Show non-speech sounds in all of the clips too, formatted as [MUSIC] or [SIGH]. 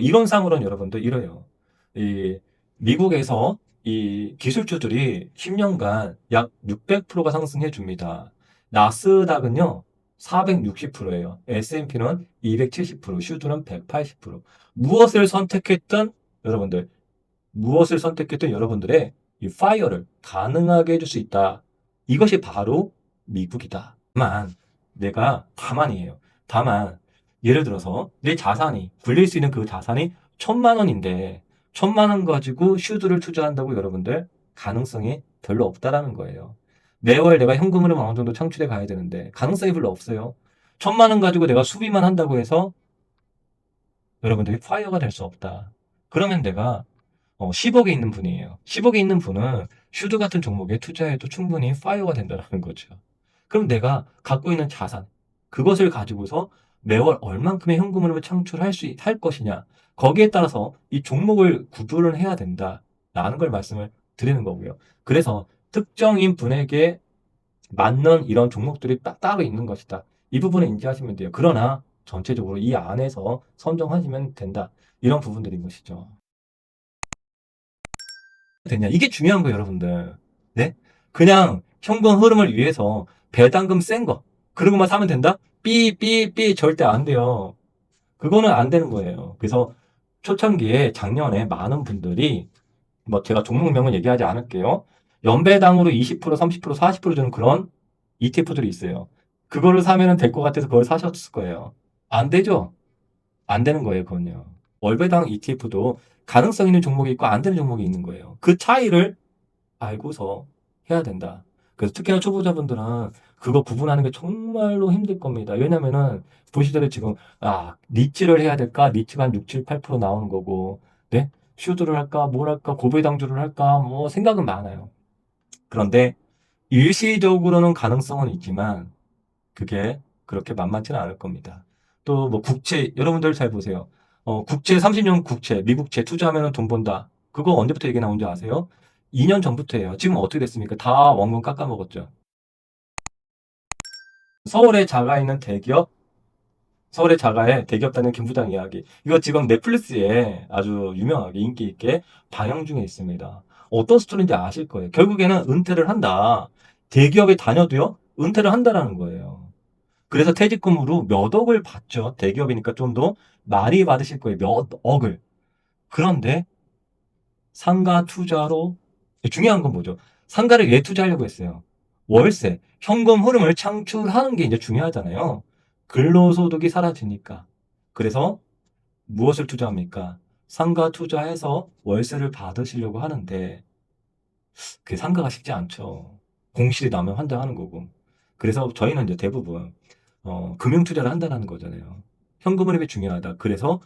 이론상으로는 여러분들 이래요. 이 미국에서 이 기술주들이 10년간 약 600%가 상승해 줍니다. 나스닥은요. 460%예요. S&P는 270%, 슈드는 180%. 무엇을 선택했든 여러분들 무엇을 선택했든 여러분들의 이 파이어를 가능하게 해줄 수 있다. 이것이 바로 미국이다. 다만 내가 다만이에요. 다만 예를 들어서 내 자산이 굴릴 수 있는 그 자산이 천만 원인데 천만 원 가지고 슈드를 투자한다고 여러분들 가능성이 별로 없다라는 거예요. 매월 내가 현금을 어느 정도 창출해 가야 되는데 가능성이 별로 없어요. 천만 원 가지고 내가 수비만 한다고 해서 여러분들이 파이어가 될 수 없다. 그러면 내가 어, 10억에 있는 분이에요. 10억에 있는 분은 슈드 같은 종목에 투자해도 충분히 파이어가 된다는 거죠. 그럼 내가 갖고 있는 자산, 그것을 가지고서 매월 얼만큼의 현금 흐름을 창출할 수, 있- 할 것이냐. 거기에 따라서 이 종목을 구분을 해야 된다 라는 걸 말씀을 드리는 거고요. 그래서 특정인 분에게 맞는 이런 종목들이 따, 따로 있는 것이다. 이 부분을 인지하시면 돼요. 그러나 전체적으로 이 안에서 선정하시면 된다. 이런 부분들인 것이죠. 됐냐? 이게 중요한 거예요, 여러분들. 네? 그냥 현금 흐름을 위해서 배당금 센 거, 그런 것만 사면 된다? 삐, 삐, 삐, 절대 안 돼요. 그거는 안 되는 거예요. 그래서 초창기에 작년에 많은 분들이, 뭐 제가 종목명은 얘기하지 않을게요. 연배당으로 20%, 30%, 40% 주는 그런 ETF들이 있어요. 그거를 사면은 될 것 같아서 그걸 사셨을 거예요. 안 되죠? 안 되는 거예요, 그건요. 월배당 ETF도 가능성 있는 종목이 있고 안 되는 종목이 있는 거예요. 그 차이를 알고서 해야 된다. 그래서 특히나 초보자분들은 그거 구분하는 게 정말로 힘들 겁니다. 왜냐면은 보시더라도 지금 아 니치를 해야 될까? 니치가 한 6, 7, 8% 나오는 거고 네? 슈드를 할까? 뭘 할까? 고배당주를 할까? 뭐 생각은 많아요. 그런데 일시적으로는 가능성은 있지만 그게 그렇게 만만치는 않을 겁니다. 또 뭐 국채 여러분들 잘 보세요. 어, 국채 30년 국채 미국채 투자하면 돈 번다. 그거 언제부터 얘기 나온지 아세요? 2년 전부터예요. 지금 어떻게 됐습니까? 다 원금 깎아먹었죠. 서울에 자가 있는 대기업, 서울의 자가의 대기업 다니는 김부장 이야기. 이거 지금 넷플릭스에 아주 유명하게 인기 있게 방영 중에 있습니다. 어떤 스토리인지 아실 거예요. 결국에는 은퇴를 한다. 대기업에 다녀도요, 은퇴를 한다라는 거예요. 그래서 퇴직금으로 몇 억을 받죠. 대기업이니까 좀 더 많이 받으실 거예요. 몇 억을. 그런데 상가 투자로 중요한 건 뭐죠? 상가를 왜 투자하려고 했어요? 월세, 현금 흐름을 창출하는 게 이제 중요하잖아요. 근로소득이 사라지니까. 그래서 무엇을 투자합니까? 상가 투자해서 월세를 받으시려고 하는데 그 상가가 쉽지 않죠. 공실이 나면 환장하는 거고. 그래서 저희는 이제 대부분 어, 금융 투자를 한다는 거잖아요. 현금 흐름이 중요하다. 그래서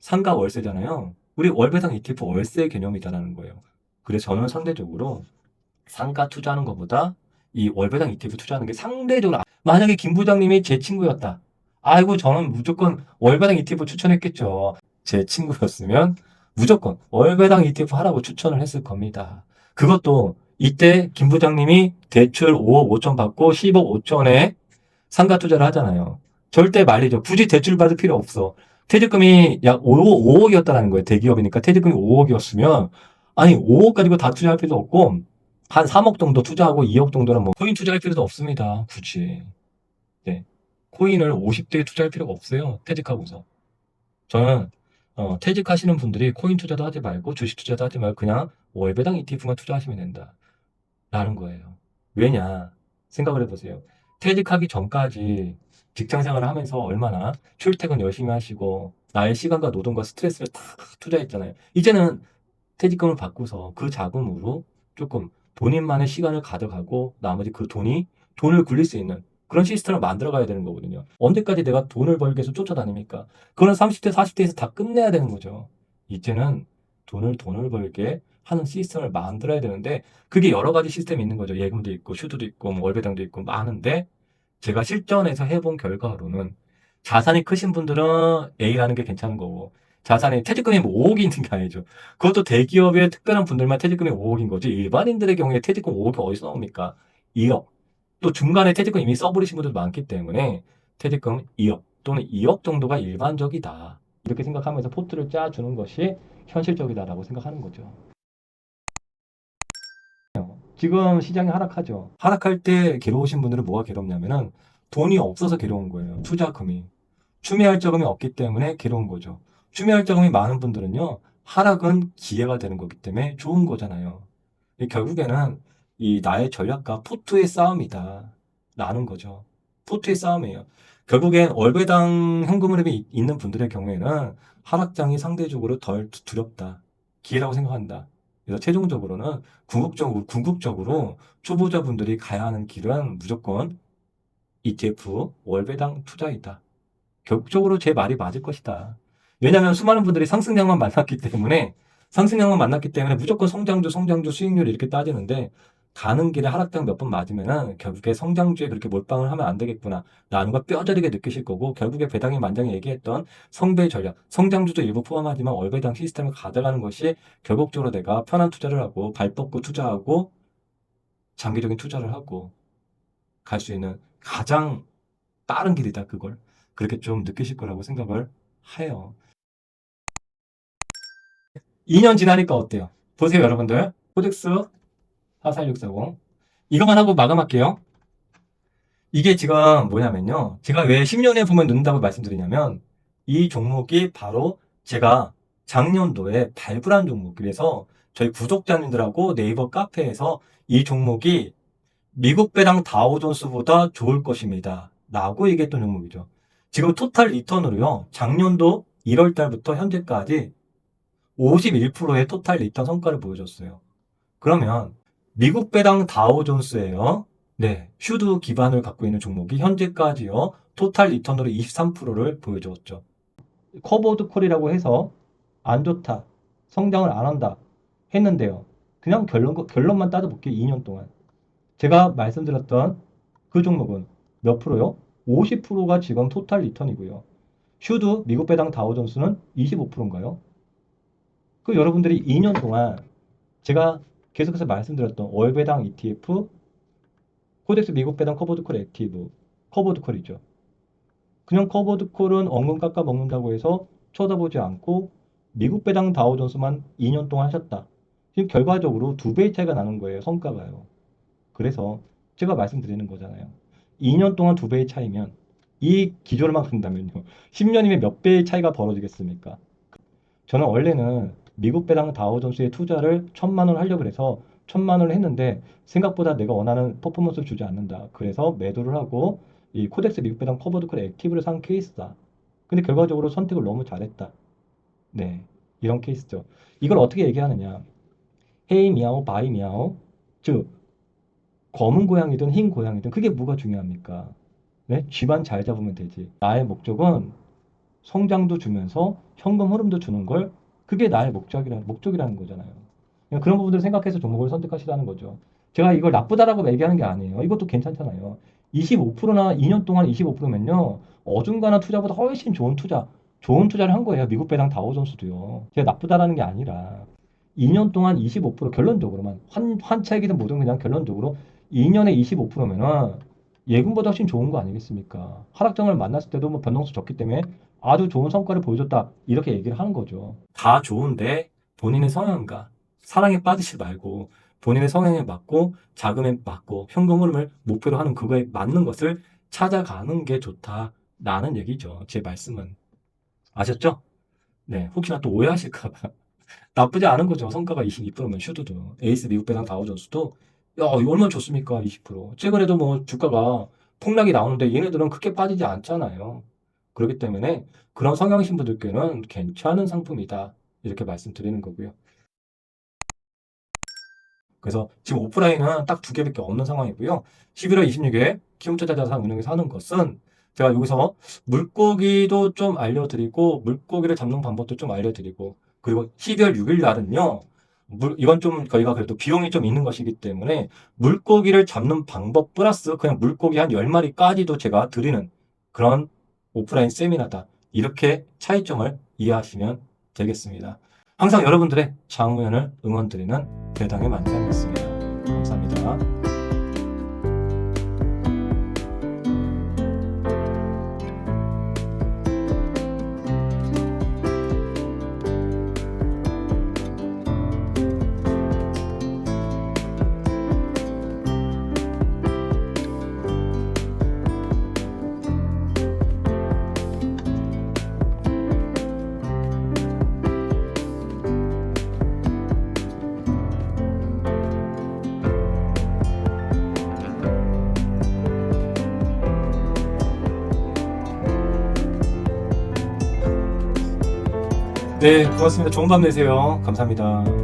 상가 월세잖아요. 우리 월배당 ETF 월세 개념이다라는 거예요. 그래서 저는 상대적으로 상가 투자하는 것보다 이 월배당 ETF 투자하는 게 상대적으로 아- 만약에 김 부장님이 제 친구였다. 아이고 저는 무조건 월배당 ETF 추천했겠죠. 제 친구였으면 무조건 월배당 ETF 하라고 추천을 했을 겁니다. 그것도 이때 김 부장님이 대출 5억 5천 받고 10억 5천에 상가 투자를 하잖아요. 절대 말이죠. 굳이 대출 받을 필요 없어. 퇴직금이 약 5억, 5억이었다는 거예요. 대기업이니까 퇴직금이 5억이었으면 아니 5억 가지고 다 투자할 필요도 없고 한 3억 정도 투자하고 2억 정도는 뭐 코인 투자할 필요도 없습니다. 굳이. 네. 코인을 50대에 투자할 필요가 없어요. 퇴직하고서. 저는 어, 퇴직하시는 분들이 코인 투자도 하지 말고 주식 투자도 하지 말고 그냥 월배당 ETF만 투자하시면 된다. 라는 거예요. 왜냐? 생각을 해보세요. 퇴직하기 전까지 직장 생활을 하면서 얼마나 출퇴근 열심히 하시고 나의 시간과 노동과 스트레스를 다 투자했잖아요. 이제는 퇴직금을 받고서 그 자금으로 조금 본인만의 시간을 가져가고 나머지 그 돈이 돈을 굴릴 수 있는 그런 시스템을 만들어 가야 되는 거거든요. 언제까지 내가 돈을 벌기 위해서 쫓아다닙니까? 그건 30대, 40대에서 다 끝내야 되는 거죠. 이제는 돈을 돈을 벌게 하는 시스템을 만들어야 되는데 그게 여러 가지 시스템이 있는 거죠. 예금도 있고 슈드도 있고 뭐 월배당도 있고 많은데 제가 실전에서 해본 결과로는 자산이 크신 분들은 A라는 게 괜찮은 거고 자산이 퇴직금이 뭐 5억이 있는 게 아니죠. 그것도 대기업의 특별한 분들만 퇴직금이 5억인 거지 일반인들의 경우에 퇴직금 5억이 어디서 나옵니까? 2억. 또 중간에 퇴직금 이미 써버리신 분들도 많기 때문에 퇴직금 2억 또는 2억 정도가 일반적이다. 이렇게 생각하면서 포트를 짜주는 것이 현실적이다라고 생각하는 거죠. 지금 시장이 하락하죠. 하락할 때 괴로우신 분들은 뭐가 괴롭냐면은 돈이 없어서 괴로운 거예요. 투자금이. 추미할 자금이 없기 때문에 괴로운 거죠. 추미할 자금이 많은 분들은요, 하락은 기회가 되는 거기 때문에 좋은 거잖아요. 이 결국에는 이 나의 전략과 포트의 싸움이다. 라는 거죠. 포트의 싸움이에요. 결국엔 월배당 현금 흐름이 있는 분들의 경우에는 하락장이 상대적으로 덜 두렵다. 기회라고 생각한다. 그래서 최종적으로는 궁극적으로, 궁극적으로 초보자분들이 가야 하는 길은 무조건 ETF 월배당 투자이다. 결국적으로 제 말이 맞을 것이다. 왜냐하면 수많은 분들이 상승량만 만났기 때문에 상승량만 만났기 때문에 무조건 성장주, 성장주 수익률 이렇게 따지는데 가는 길에 하락장 몇 번 맞으면은 결국에 성장주에 그렇게 몰빵을 하면 안 되겠구나. 라는 걸 뼈저리게 느끼실 거고 결국에 배당이 만장이 얘기했던 성배 전략, 성장주도 일부 포함하지만 월배당 시스템을 가져가는 것이 결국적으로 내가 편한 투자를 하고 발 뻗고 투자하고 장기적인 투자를 하고 갈 수 있는 가장 빠른 길이다 그걸 그렇게 좀 느끼실 거라고 생각을 해요. 2년 지나니까 어때요? 보세요 여러분들 코덱스 44640 이것만 하고 마감할게요. 이게 지금 뭐냐면요. 제가 왜 10년에 보면 는다고 말씀드리냐면 이 종목이 바로 제가 작년도에 발굴한 종목. 그래서 저희 구독자님들하고 네이버 카페에서 이 종목이 미국 배당 다우존스보다 좋을 것입니다. 라고 얘기했던 종목이죠. 지금 토탈 리턴으로요. 작년도 1월 달부터 현재까지 51%의 토탈 리턴 성과를 보여줬어요. 그러면 미국 배당 다우존스예요. 네, 슈드 기반을 갖고 있는 종목이 현재까지요. 토탈 리턴으로 23%를 보여주었죠. 커버드 콜이라고 해서 안 좋다. 성장을 안 한다. 했는데요. 그냥 결론, 결론만 따져볼게요. 2년 동안. 제가 말씀드렸던 그 종목은 몇 프로요? 50%가 지금 토탈 리턴이고요. 슈드 미국 배당 다우존스는 25%인가요? 그 여러분들이 2년 동안 제가 계속해서 말씀드렸던 월배당 ETF, 코덱스 미국 배당 커버드콜 액티브, 커버드콜이죠. 그냥 커버드콜은 원금 깎아 먹는다고 해서 쳐다보지 않고 미국 배당 다우존스만 2년 동안 하셨다. 지금 결과적으로 두 배의 차이가 나는 거예요. 성과가요. 그래서 제가 말씀드리는 거잖아요. 2년 동안 두 배의 차이면 이 기조를만 간다면요. 10년이면 [LAUGHS] 몇 배의 차이가 벌어지겠습니까? 저는 원래는 미국 배당 다우존스의 투자를 천만 원 하려고 해서 천만 원을 했는데 생각보다 내가 원하는 퍼포먼스를 주지 않는다. 그래서 매도를 하고 이 코덱스 미국 배당 커버드콜 액티브를 산 케이스다. 근데 결과적으로 선택을 너무 잘했다. 네. 이런 케이스죠. 이걸 어떻게 얘기하느냐. 헤이 미아오 바이 미아오 즉 검은 고양이든 흰 고양이든 그게 뭐가 중요합니까? 네? 쥐만 잘 잡으면 되지. 나의 목적은 성장도 주면서 현금 흐름도 주는 걸 그게 나의 목적이라, 목적이라는 거잖아요. 그런 부분들을 생각해서 종목을 선택하시라는 거죠. 제가 이걸 나쁘다라고 얘기하는 게 아니에요. 이것도 괜찮잖아요. 25%나 2년 동안 25%면요. 어중간한 투자보다 훨씬 좋은 투자, 좋은 투자를 한 거예요. 미국 배당 다우존스도요. 제가 나쁘다라는 게 아니라 2년 동안 25% 결론적으로만 환, 환차익이든 뭐든 그냥 결론적으로 2년에 25%면은 예금보다 훨씬 좋은 거 아니겠습니까? 하락장을 만났을 때도 뭐 변동수 적기 때문에 아주 좋은 성과를 보여줬다. 이렇게 얘기를 하는 거죠. 다 좋은데 본인의 성향과 사랑에 빠지지 말고 본인의 성향에 맞고 자금에 맞고 현금 흐름을 목표로 하는 그거에 맞는 것을 찾아가는 게 좋다라는 얘기죠. 제 말씀은. 아셨죠? 네. 혹시나 또 오해하실까봐. [LAUGHS] 나쁘지 않은 거죠. 성과가 22%면 슈드도. 에이스 미국 배당 다우존스도 야, 이거 얼마나 좋습니까? 20%. 최근에도 뭐 주가가 폭락이 나오는데 얘네들은 크게 빠지지 않잖아요. 그렇기 때문에 그런 성향이신 분들께는 괜찮은 상품이다. 이렇게 말씀드리는 거고요. 그래서 지금 오프라인은 딱 두 개밖에 없는 상황이고요. 11월 26일 키움투자 자산 운용에서 하는 것은 제가 여기서 물고기도 좀 알려드리고 물고기를 잡는 방법도 좀 알려드리고 그리고 12월 6일 날은요. 물, 이건 좀 저희가 그래도 비용이 좀 있는 것이기 때문에 물고기를 잡는 방법 플러스 그냥 물고기 한 10마리까지도 제가 드리는 그런 오프라인 세미나다. 이렇게 차이점을 이해하시면 되겠습니다. 항상 여러분들의 장우연을 응원드리는 대당의 만장이었습니다. 네, 고맙습니다. 좋은 밤 되세요. 감사합니다.